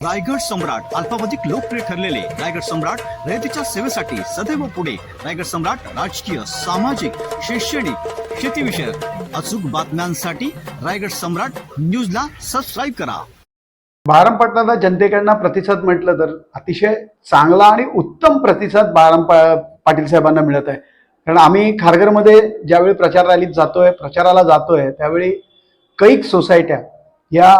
रायगड सम्राट अल्पावधिक लोकप्रिय ठरलेले रायगड सम्राट रयतेच्या सेवेसाठी सदैव पुढे. रायगड सम्राट राजकीय सामाजिक शैक्षणिक शेतीविषयक अचूक बातम्यांसाठी रायगड सम्राट न्यूजला सबस्क्राईब करा. बारामपटणाला जनतेकडनं प्रतिसाद म्हटलं तर अतिशय चांगला आणि उत्तम प्रतिसाद बाराम पाटील साहेबांना मिळत आहे. कारण आम्ही खारघरमध्ये ज्यावेळी प्रचार रॅलीत जातोय प्रचाराला जातोय त्यावेळी कैक सोसायट्या या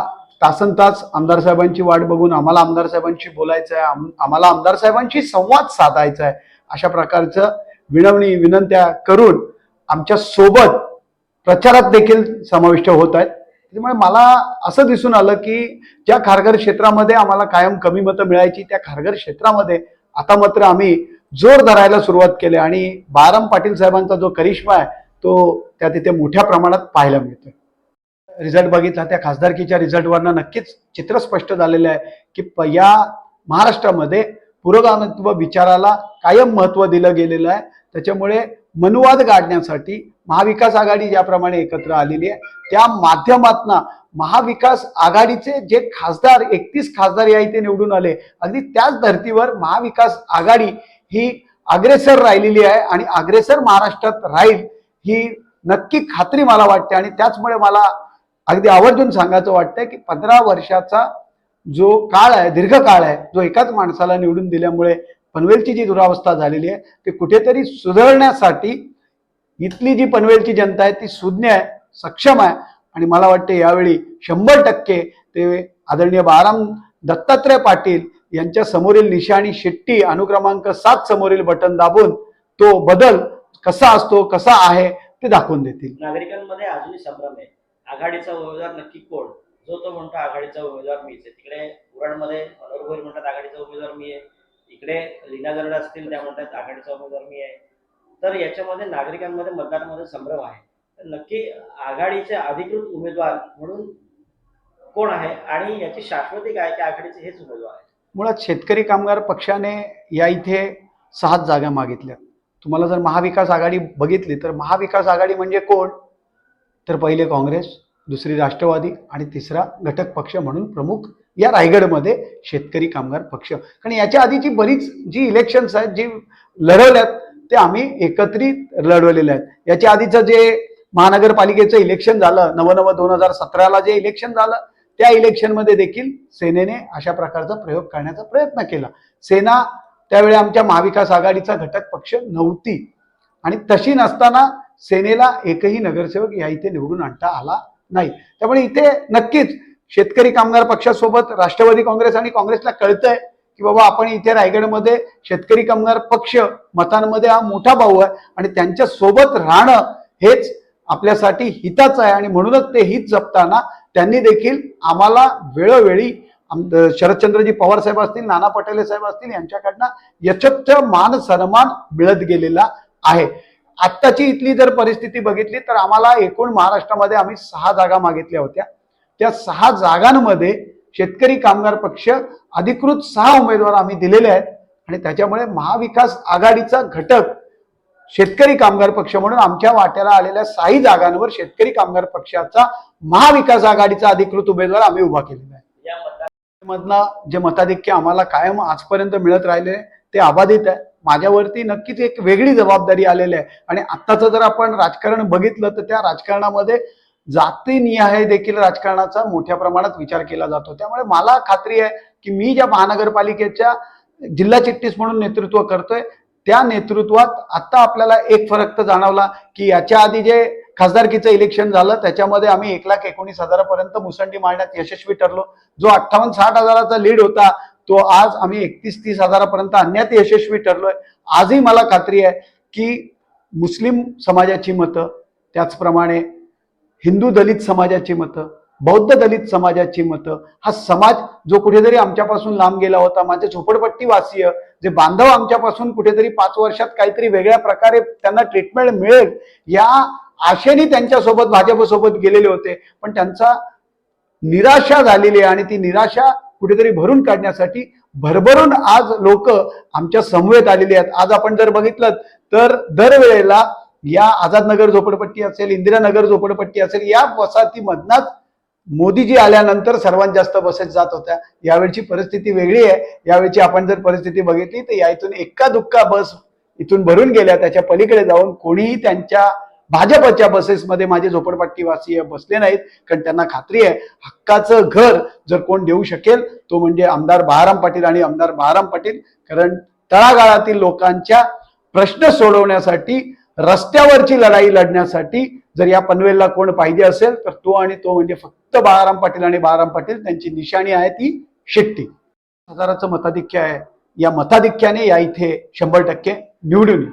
तासन तास आमदार साहेबांची वाट बघून आम्हाला आमदार साहेबांशी बोलायचं आहे आम- आम्हाला आमदार साहेबांशी संवाद साधायचा आहे अशा प्रकारचं विनवणी विनंत्या करून आमच्यासोबत प्रचारात देखील समाविष्ट होत आहेत. त्यामुळे मला असं दिसून आलं की ज्या खारघर क्षेत्रामध्ये आम्हाला कायम कमी मतं मिळायची त्या खारघर क्षेत्रामध्ये आता मात्र आम्ही जोर धरायला सुरुवात केली आणि बाराम पाटील साहेबांचा जो करिश्मा आहे तो त्या तिथे मोठ्या प्रमाणात पाहायला मिळतोय. रिझल्ट बघितला त्या खासदारकीच्या रिझल्टवरनं नक्कीच चित्र स्पष्ट झालेलं आहे की या महाराष्ट्रामध्ये पुरोगामित्व विचाराला कायम महत्त्व दिलं गेलेलं आहे. त्याच्यामुळे मनुवाद गाडण्यासाठी महाविकास आघाडी ज्याप्रमाणे एकत्र आलेली आहे त्या माध्यमातून महाविकास आघाडीचे जे खासदार एकतीस खासदार या इथे निवडून आले अगदी त्याच धर्तीवर महाविकास आघाडी ही अग्रेसर राहिलेली आहे आणि अग्रेसर महाराष्ट्रात राहील ही नक्की खात्री मला वाटते आणि त्याचमुळे मला अगदी आवर्जून सांगायचं वाटतंय की पंधरा वर्षाचा जो काळ आहे दीर्घ काळ आहे जो एकाच माणसाला निवडून दिल्यामुळे पनवेलची जी दुरावस्था झालेली आहे ती कुठेतरी सुधारण्यासाठी इथली जी पनवेलची जनता आहे ती सुज्ञ आहे सक्षम आहे. आणि मला वाटते यावेळी शंभर टक्के ते आदरणीय बाराम दत्तात्रय पाटील यांच्या समोरील निशाणी शेट्टी अनुक्रमांक सात समोरील बटन दाबून तो बदल कसा असतो कसा आहे ते दाखवून देतील. नागरिकांमध्ये अजूनही संभ्रम आहे. आघाडीचा उमेदवार नक्की कोण? जो तो म्हणतो आघाडीचा उमेदवार मीच आहे. तिकडे उरणमध्ये मनोहर भोईर म्हणतात आघाडीचा उमेदवार मी आहे. इकडे लीना गरड असतील त्या म्हणतात आघाडीचा उमेदवार मी आहे. तर याच्यामध्ये नागरिकांमध्ये मतदारांमध्ये संभ्रम आहे. तर नक्की आघाडीचे अधिकृत उमेदवार म्हणून कोण आहे आणि याची शाश्वती काय की आघाडीचे हेच उमेदवार आहे मुळात शेतकरी कामगार पक्षाने या इथे सात जागा मागितल्या. तुम्हाला जर महाविकास आघाडी बघितली तर महाविकास आघाडी म्हणजे कोण? तर पहिले काँग्रेस दुसरी राष्ट्रवादी आणि तिसरा घटक पक्ष म्हणून प्रमुख या रायगडमध्ये शेतकरी कामगार पक्ष. कारण याच्या आधीची बरीच जी इलेक्शन्स आहेत जी लढवल्यात ते आम्ही एकत्रित लढवलेले आहेत. याच्या आधीचं जे महानगरपालिकेचं इलेक्शन झालं नवनव दोन हजार सतराला जे इलेक्शन झालं त्या इलेक्शनमध्ये देखील सेनेने अशा प्रकारचा प्रयोग करण्याचा प्रयत्न केला. सेना त्यावेळी आमच्या महाविकास आघाडीचा घटक पक्ष नव्हती. आणि तशी नसताना सेनेला एकही नगरसेवक या इथे निवडून आणता आला नाही. त्यामुळे इथे नक्कीच शेतकरी कामगार पक्षासोबत राष्ट्रवादी काँग्रेस आणि काँग्रेसला कळतंय की बाबा आपण इथे रायगडमध्ये शेतकरी कामगार पक्ष मतांमध्ये हा मोठा भाऊ आहे आणि त्यांच्यासोबत राहणं हेच आपल्यासाठी हिताचं आहे आणि म्हणूनच ते हित जपताना त्यांनी देखील आम्हाला वेळोवेळी शरदचंद्रजी पवार साहेब असतील नाना पटेले साहेब असतील यांच्याकडनं यथोच्च मान सन्मान मिळत गेलेला आहे. आत्ताची इथली जर परिस्थिती बघितली तर आम्हाला एकूण महाराष्ट्रामध्ये आम्ही सहा जागा मागितल्या होत्या. त्या सहा जागांमध्ये शेतकरी कामगार पक्ष अधिकृत सहा उमेदवार आम्ही दिलेले आहेत. आणि त्याच्यामुळे महाविकास आघाडीचा घटक शेतकरी कामगार पक्ष म्हणून आमच्या वाट्याला आलेल्या साही जागांवर शेतकरी कामगार पक्षाचा महाविकास आघाडीचा अधिकृत उमेदवार आम्ही उभा केलेला आहे. मधनं जे मताधिक्य आम्हाला कायम आजपर्यंत मिळत राहिले ते अबाधित आहे. माझ्यावरती नक्कीच एक वेगळी जबाबदारी आलेली आहे. आणि आत्ताचं जर आपण राजकारण बघितलं तर त्या राजकारणामध्ये जातीनिहाय देखील राजकारणाचा मोठ्या प्रमाणात विचार केला जातो. त्यामुळे मला खात्री आहे की मी ज्या महानगरपालिकेच्या जिल्हा चिट्टीस म्हणून नेतृत्व करतोय त्या नेतृत्वात आता आपल्याला एक फरक तर जाणवला की याच्या आधी जे खासदारकीचं इलेक्शन झालं त्याच्यामध्ये आम्ही एक लाख एकोणीस हजारापर्यंत मुसंडी मारण्यात यशस्वी ठरलो. जो अठ्ठावन्न साठ हजाराचा लीड होता तो आज आम्ही एकतीस तीस हजारापर्यंत आणण्यात यशस्वी ठरलोय. आजही मला खात्री आहे की मुस्लिम समाजाची मतं त्याचप्रमाणे हिंदू दलित समाजाची मतं बौद्ध दलित समाजाची मतं हा समाज जो कुठेतरी आमच्यापासून लांब गेला होता माझे झोपडपट्टीवासीय जे बांधव आमच्यापासून कुठेतरी पाच वर्षात काहीतरी वेगळ्या प्रकारे त्यांना ट्रीटमेंट मिळेल या आशेने त्यांच्यासोबत भाजपसोबत गेलेले होते. पण त्यांचा निराशा झालेली आहे आणि ती निराशा कुठेतरी भरून काढण्यासाठी भरभरून आज लोक आमच्या समवेत आलेली आहेत. आज आपण जर बघितलं तर दरवेळेला या आझादनगर झोपडपट्टी असेल इंदिरानगर झोपडपट्टी असेल या वसाहतीमधनाच मोदीजी आल्यानंतर सर्वात जास्त बसेस जात होत्या. यावेळची परिस्थिती वेगळी आहे. यावेळची आपण जर परिस्थिती बघितली तर या इथून एक्का दुक्का बस इथून भरून गेल्या. त्याच्या पलीकडे जाऊन कोणीही त्यांच्या भाजपच्या बसेसमध्ये माझे झोपडपट्टीवासी बसले नाहीत कारण त्यांना खात्री आहे हक्काचं घर जर कोण देऊ शकेल तो म्हणजे आमदार बहाराम पाटील आणि आमदार बहाराम पाटील. कारण तळागाळातील लोकांच्या प्रश्न सोडवण्यासाठी रस्त्यावरची लढाई लढण्यासाठी जर या पनवेलला कोण पाहिजे असेल तर तो आणि तो म्हणजे फक्त बाळाराम पाटील आणि बाळाराम पाटील त्यांची निशाणी आहे ती शिट्टी. हजाराचं मताधिक्य आहे. या मताधिक्याने या इथे शंभर टक्के निवडून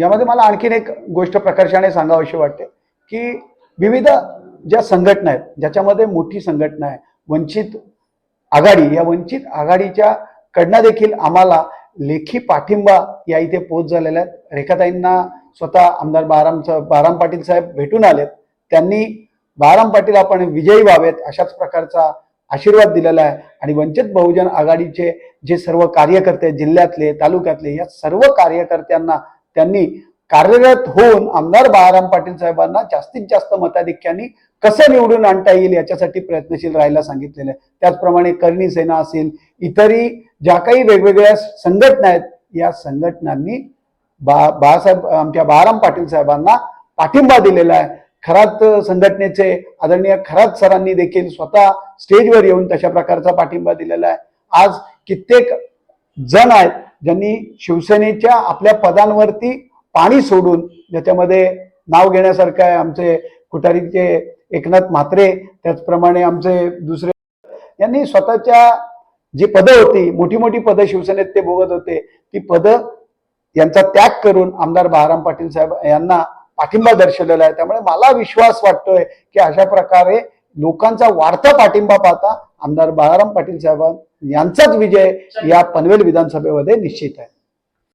यामध्ये मला आणखीन एक गोष्ट प्रकर्षाने सांगावीशी वाटते की विविध ज्या संघटना आहेत ज्याच्यामध्ये मोठी संघटना आहे वंचित आघाडी या वंचित आघाडीच्या कडनं देखील आम्हाला लेखी पाठिंबा या इथे पोच झालेल्या आहेत. रेखाताईंना स्वतः आमदार बाराम बाराम पाटील साहेब भेटून आलेत. त्यांनी बाराम पाटील आपण विजयी व्हावेत अशाच प्रकारचा आशीर्वाद दिलेला आहे. आणि वंचित बहुजन आघाडीचे जे सर्व कार्यकर्ते आहेत, जिल्ह्यातले तालुक्यातले या सर्व कार्यकर्त्यांना त्यांनी कार्यरत होऊन आमदार बाळाराम पाटील साहेबांना जास्तीत जास्त मताधिक्यांनी कसं निवडून आणता येईल याच्यासाठी प्रयत्नशील राहायला सांगितलेलं आहे. त्याचप्रमाणे करणी सेना असेल इतरही ज्या काही वेगवेगळ्या संघटना आहेत या संघटनांनी बा बाळासाहेब आमच्या बाळाराम पाटील साहेबांना पाठिंबा दिलेला आहे. खरात संघटनेचे आदरणीय खरात सरांनी देखील स्वतः स्टेजवर येऊन तशा प्रकारचा पाठिंबा दिलेला आहे. आज कित्येक जण आहेत ज्यांनी शिवसेनेच्या आपल्या पदांवरती पाणी सोडून ज्याच्यामध्ये नाव घेण्यासारखं आहे आमचे कुठारीचे एकनाथ म्हात्रे त्याचप्रमाणे आमचे दुसरे यांनी स्वतःच्या जी पदं होती मोठी मोठी पदं शिवसेनेत ते भोगत होते ती पदं यांचा त्याग करून आमदार बहाराम पाटील साहेब यांना पाठिंबा दर्शवलेला आहे. त्यामुळे मला विश्वास वाटतोय की अशा प्रकारे लोकांचा वाढता पाठिंबा पाहता आमदार बाळाराम पाटील साहेब यांचाच विजय या पनवेल विधानसभेमध्ये निश्चित आहे.